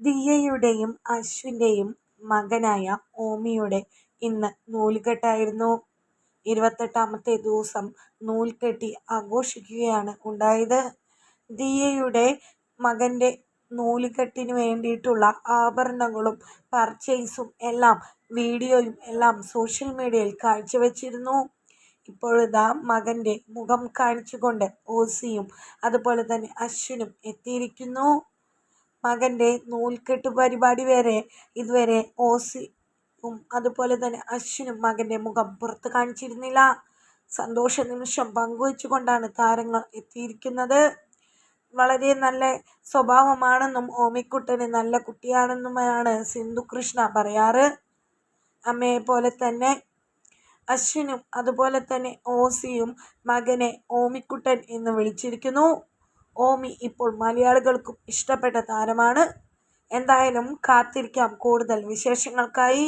ദിയയുടെയും അശ്വിന്റെയും മകനായ ഓമിയുടെ ഇന്ന് നൂൽകെട്ടായിരുന്നു. ഇരുപത്തെട്ടാമത്തെ ദിവസം നൂൽകെട്ടി ആഘോഷിക്കുകയാണ് ഉണ്ടായത്. ദിയയുടെ മകന്റെ നൂലുകെട്ടിന് വേണ്ടിയിട്ടുള്ള ആഭരണങ്ങളും പർച്ചേസും എല്ലാം വീഡിയോയും എല്ലാം സോഷ്യൽ മീഡിയയിൽ കാഴ്ചവെച്ചിരുന്നു. ഇപ്പോഴിതാ മകന്റെ മുഖം കാണിച്ചുകൊണ്ട് ഓസിയും അതുപോലെ തന്നെ അശ്വിനും എത്തിയിരിക്കുന്നു. മകന്റെ നൂൽക്കെട്ട് പരിപാടി വരെ ഇതുവരെ ഓസിയും അതുപോലെ തന്നെ അശ്വിനും മകന്റെ മുഖം പുറത്ത് കാണിച്ചിരുന്നില്ല. സന്തോഷ നിമിഷം പങ്കുവെച്ചുകൊണ്ടാണ് താരങ്ങൾ എത്തിയിരിക്കുന്നത്. വളരെ നല്ല സ്വഭാവമാണെന്നും ഓമിക്കുട്ടന് നല്ല കുട്ടിയാണെന്നുമാണ് സിന്ധു കൃഷ്ണ പറയാറ്. അമ്മയെ പോലെ തന്നെ അശ്വിനും അതുപോലെ തന്നെ ഓസിയും മകനെ ഓമിക്കുട്ടൻ എന്ന് വിളിച്ചിരിക്കുന്നു. ഓമി ഇപ്പോൾ മലയാളികൾക്കും ഇഷ്ടപ്പെട്ട താരമാണ്. എന്തായാലും കാത്തിരിക്കാം കൂടുതൽ വിശേഷങ്ങൾക്കായി.